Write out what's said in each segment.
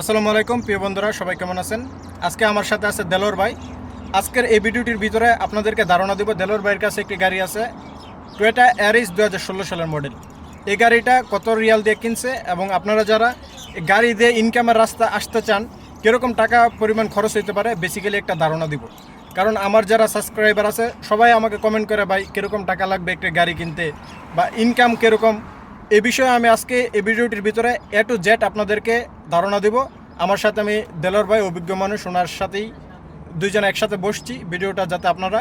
আসসালামু আলাইকুম, প্রিয় বন্ধুরা, সবাই কেমন আছেন? আজকে আমার সাথে আছে দেলোর ভাই। আজকের এই ভিডিওটির ভিতরে আপনাদেরকে ধারণা দেব দেলোর ভাইয়ের কাছে একটি গাড়ি আছে টুয়েটা অ্যারিস দু হাজার ষোলো সালের মডেল এই গাড়িটা কত রিয়াল দিয়ে কিনছে এবং আপনারা যারা গাড়ি দিয়ে ইনকামের রাস্তা আসতে চান, কীরকম টাকা পরিমাণ খরচ হতে পারে বেসিক্যালি একটা ধারণা দিব। কারণ আমার যারা সাবস্ক্রাইবার আছে, সবাই আমাকে কমেন্ট করে, ভাই, কীরকম টাকা লাগবে একটা গাড়ি কিনতে বা ইনকাম কীরকম? এই বিষয়ে আমি আজকে এই ভিডিওটির ভিতরে এ টু জেড আপনাদেরকে ধারণা দিব। আমার সাথে আমি দেলোর ভাই, অভিজ্ঞ মানুষ, ওনার সাথেই দুইজন একসাথে বসছি ভিডিওটা যাতে আপনারা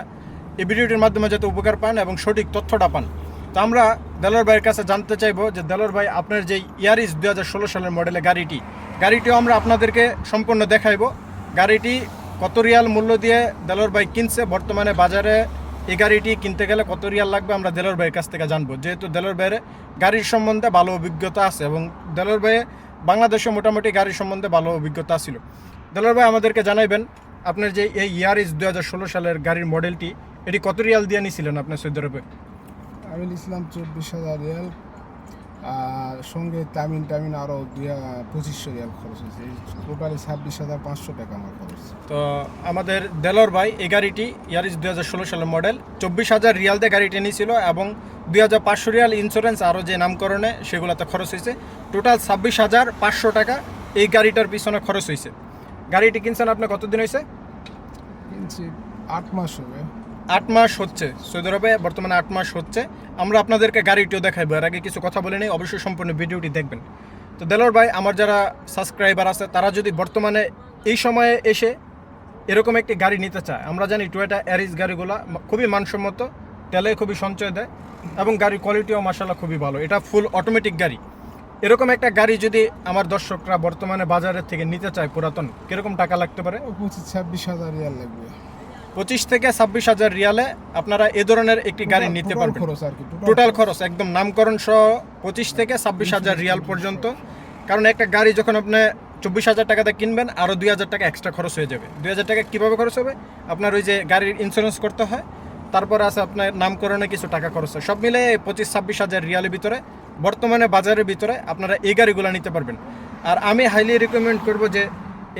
এই ভিডিওটির মাধ্যমে যাতে উপকার পান এবং সঠিক তথ্যটা পান। তো আমরা দেলোর ভাইয়ের কাছে জানতে চাইব যে দেলোর ভাই, আপনার যেই ইয়ারিস দু হাজার ষোলো সালের মডেলের গাড়িটি, গাড়িটিও আমরা আপনাদেরকে সম্পূর্ণ দেখাইব। গাড়িটি কত রিয়াল মূল্য দিয়ে দেলোর ভাই কিনছে? বর্তমানে বাজারে এই গাড়িটি কিনতে গেলে কত রিয়াল লাগবে আমরা দেলোর ভাইয়ের কাছ থেকে জানব। যেহেতু দেলোর ভাইয়ের গাড়ির সম্বন্ধে ভালো অভিজ্ঞতা আছে এবং দেলোর ভাইয়ে বাংলাদেশে মোটামুটি গাড়ির সম্বন্ধে ভালো অভিজ্ঞতা ছিল। দেলোর ভাই আমাদেরকে জানাইবেন, আপনার যে এই ইয়ার ইস দু হাজার ষোলো সালের গাড়ির মডেলটি, এটি কত রিয়াল দিয়ে নিয়েছিলেন আপনার সৌদি আরবে? আমি নিয়েছিলাম চব্বিশ হাজার রিয়াল। আর সঙ্গে তামিন টামিন আরও দুই পঁচিশশো রিয়াল খরচ হয়েছে। টোটালি ছাব্বিশ হাজার পাঁচশো টাকা আমার খরচ তো আমাদের দেলোর ভাই এই গাড়িটি ইয়ারিস দু হাজার ষোলো সালের মডেল। চব্বিশ হাজার রিয়াল দিয়ে গাড়িটি নিয়েছিল এবং দুই হাজার পাঁচশো রিয়াল ইন্স্যুরেন্স আরও যে নামকরণে সেগুলোতে খরচ হয়েছে। টোটাল ছাব্বিশ হাজার পাঁচশো টাকা এই গাড়িটার পিছনে খরচ হয়েছে। গাড়িটি কিনছেন আপনি কতদিন হয়েছে? কিনছি আট মাস হবে। আট মাস হচ্ছে, সৌদি আরবে বর্তমানে আট মাস হচ্ছে। আমরা আপনাদেরকে গাড়িটিও দেখাইবো, এর আগে কিছু কথা বলে নেই অবশ্যই সম্পূর্ণ ভিডিওটি দেখবেন। তো দেলোর ভাই, আমার যারা সাবস্ক্রাইবার আছে, তারা যদি বর্তমানে এই সময়ে এসে এরকম একটি গাড়ি নিতে চায়, আমরা জানি টুয়েটা অ্যারিস গাড়িগুলো খুবই মানসম্মত, তেলে খুবই সঞ্চয় দেয় এবং গাড়ির কোয়ালিটিও মাসাল্লাহ খুবই ভালো। এটা ফুল অটোমেটিক গাড়ি। এরকম একটা গাড়ি যদি আমার দর্শকরা বর্তমানে বাজারের থেকে নিতে চায় পুরাতন, কীরকম টাকা লাগতে পারে? পঁচিশ ছাব্বিশ হাজার রিয়াল লাগবে। পঁচিশ থেকে ছাব্বিশ হাজার রিয়ালে আপনারা এ ধরনের একটি গাড়ি নিতে পারবেন। খরচ আর কি টোটাল খরচ। একদম নামকরণ সহ পঁচিশ থেকে ছাব্বিশ হাজার রিয়াল পর্যন্ত। কারণ একটা গাড়ি যখন আপনি চব্বিশ হাজার টাকাতে কিনবেন আরও দুই হাজার টাকা এক্সট্রা খরচ হয়ে যাবে। দুই হাজার টাকা কীভাবে খরচ হবে? আপনার ওই যে গাড়ির ইন্স্যুরেন্স করতে হয় তারপরে আছে আপনার নামকরণে কিছু টাকা খরচ হয়। সব মিলে পঁচিশ ছাব্বিশ হাজার রিয়ালের ভিতরে বর্তমানে বাজারের ভিতরে আপনারা এই গাড়িগুলো নিতে পারবেন। আর আমি হাইলি রিকমেন্ড করব যে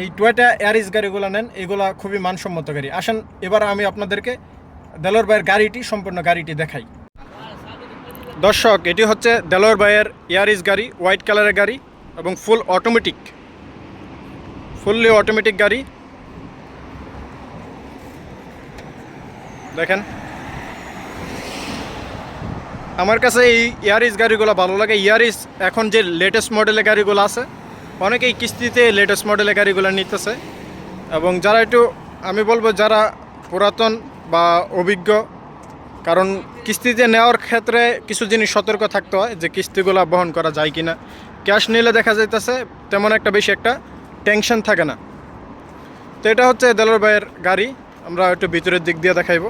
এই টয়েটা এয়ারিস গাড়িগুলো নেন, এগুলা খুবই মানসম্মত গাড়ি আসেন, এবার আমি আপনাদেরকে দেলোর ভাইয়ের গাড়িটি, সম্পূর্ণ গাড়িটি দেখাই। দর্শক, এটি হচ্ছে দেলোর ভাইয়ের ইয়ারিস গাড়ি, হোয়াইট কালারের গাড়ি এবং ফুল অটোমেটিক, ফুললি অটোমেটিক গাড়ি। দেখেন। আমার কাছে এই ইয়ারিস গাড়িগুলো ভালো লাগে। ইয়ারিস এখন যে লেটেস্ট মডেলের গাড়িগুলো আছে অনেকেই কিস্তিতে লেটেস্ট মডেলের গাড়িগুলো নিতেছে। এবং যারা একটু, আমি বলব যারা পুরাতন বা অভিজ্ঞ, কারণ কিস্তিতে নেওয়ার ক্ষেত্রে কিছু জিনিস সতর্ক থাকতে হয় যে কিস্তিগুলো বহন করা যায় কি না ক্যাশ নিলে দেখা যাইতেছে তেমন একটা বেশি একটা টেনশন থাকে না। তো এটা হচ্ছে দেলোর ভাইয়ের গাড়ি, আমরা একটু ভিতরের দিক দিয়ে দেখাইবো।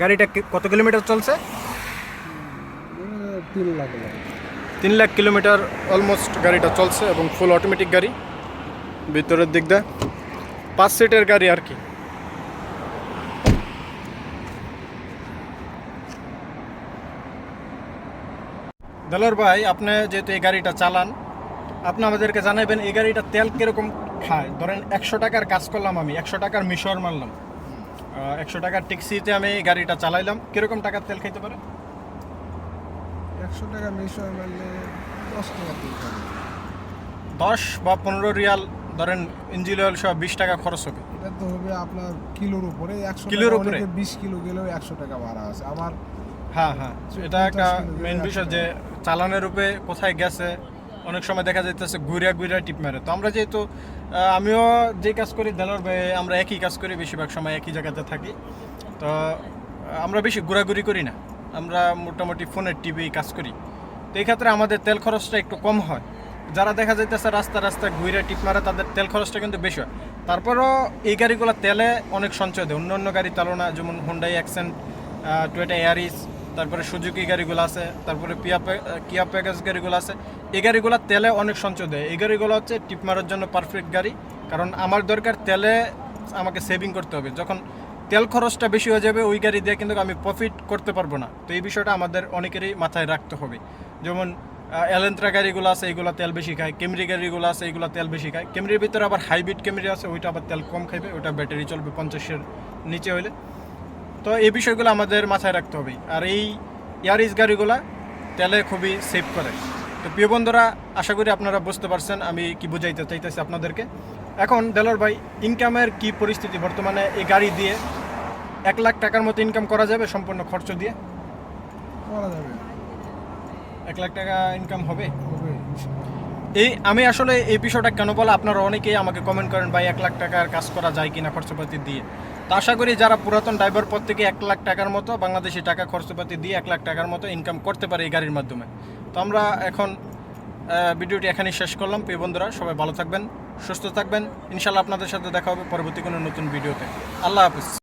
গাড়িটা কত কিলোমিটার চলছে? তিন লাখ তিন লাখ কিলোমিটার অলমোস্ট গাড়িটা চলছে এবং ফুল অটোমেটিক গাড়ি। ভিতরের দিক দিয়ে পাঁচ সিটের গাড়ি আর কি। দেলোর ভাই, আপনি যেহেতু এই গাড়িটা চালান, আপনি আমাদেরকে জানাবেন এই গাড়িটা তেল কীরকম খায়? ধরেন একশো টাকার কাজ করলাম আমি, একশো টাকার মিশর মারলাম। একশো টাকার ট্যাক্সিতে আমি গাড়িটা চালাইলাম, কীরকম টাকার তেল খাইতে পারে? একশো টাকা মিশো মারলে দশ টাকা তেল খাবে। দশ বা পনেরো রিয়াল ধরেন ইঞ্জিন অয়েল সব বিশ টাকা খরচ হবে। এটা তো হবে আপনার কিলোর উপরে একশো কিলোর উপরে? বিশ কিলো গেলেও একশো টাকা ভাড়া আছে। আবার হ্যাঁ হ্যাঁ। এটা একটা মেন বিষয় যে চালানের রূপে কোথায় গেছে অনেক সময় দেখা যাইতেছে ঘুরিয়া ঘুরিয়া টিপ মারে। তো আমরা যেহেতু আমিও যে কাজ করি দেলোর ভাই আমরা একই কাজ করি বেশিরভাগ সময় একই জায়গাতে থাকি। তো আমরা বেশি ঘোরাঘুরি করি না। আমরা মোটামুটি ফোনের টিভি কাজ করি। তো এই ক্ষেত্রে আমাদের তেল খরচটা একটু কম হয়। যারা দেখা যাইতেছে রাস্তা রাস্তা ঘুরে টিপ মারে, তাদের তেল খরচটা কিন্তু বেশি হয়। তারপরও এই গাড়িগুলো তেলে অনেক সঞ্চয় দেয়। অন্য অন্য গাড়ি তুলনা, যেমন হুন্ডাই অ্যাকসেন্ট টুয়েটা এয়ারিস তারপরে সুজুকি গাড়িগুলো আছে, তারপরে পিয়া কিয়া প্যাকেজ গাড়িগুলো আছে। এই গাড়িগুলো তেলে অনেক সঞ্চয় দেয়। এই গাড়িগুলো হচ্ছে টিপ মারার জন্য পারফেক্ট গাড়ি। কারণ আমার দরকার তেলে আমাকে সেভিং করতে হবে। যখন তেল খরচটা বেশি হয়ে যাবে, ওই গাড়ি দিয়ে কিন্তু আমি প্রফিট করতে পারব না। তো এই বিষয়টা আমাদের অনেকেরই মাথায় রাখতে হবে। যেমন এলেন্ত্রা গাড়িগুলো আছে এইগুলো তেল বেশি খায় কেমরি গাড়িগুলো আছে এইগুলো তেল বেশি খায়। কেমরির ভিতরে আবার হাইব্রিড কেমরি আছে, ওইটা আবার তেল কম খাইবে, ওইটা ব্যাটারি চলবে পঞ্চাশের নিচে হইলে। তো এই বিষয়গুলো আমাদের মাথায় রাখতে হবে। আর এই ইয়ারিস গাড়িগুলা তেলে খুবই সেভ করে। তো প্রিয় বন্ধুরা, আশা করি আপনারা বুঝতে পারছেন আমি কি বুঝাইতে চাইতেছি আপনাদেরকে। এখন দেলোর ভাই ইনকামের কি পরিস্থিতি বর্তমানে এই গাড়ি দিয়ে? এক লাখ টাকার মতো ইনকাম করা যাবে সম্পূর্ণ খরচ দিয়ে? করা যাবে। এক লাখ টাকা ইনকাম হবে? এই আমি আসলে এই বিষয়টা কেন বলা আপনারা অনেকেই আমাকে কমেন্ট করেন ভাই এক লাখ টাকার কাজ করা যায় কিনা খরচপাতি দিয়ে? তো আশা করি যারা পুরাতন ড্রাইভার পর থেকে এক লাখ টাকার মতো বাংলাদেশি টাকা খরচপাতি দিয়ে এক লাখ টাকার মতো ইনকাম করতে পারে এই গাড়ির মাধ্যমে। তো আমরা এখন ভিডিওটি এখানেই শেষ করলাম। প্রিয় বন্ধুরা সবাই ভালো থাকবেন সুস্থ থাকবেন। ইনশাল্লাহ আপনাদের সাথে দেখা হবে পরবর্তী কোনো নতুন ভিডিওতে। আল্লাহ হাফিজ।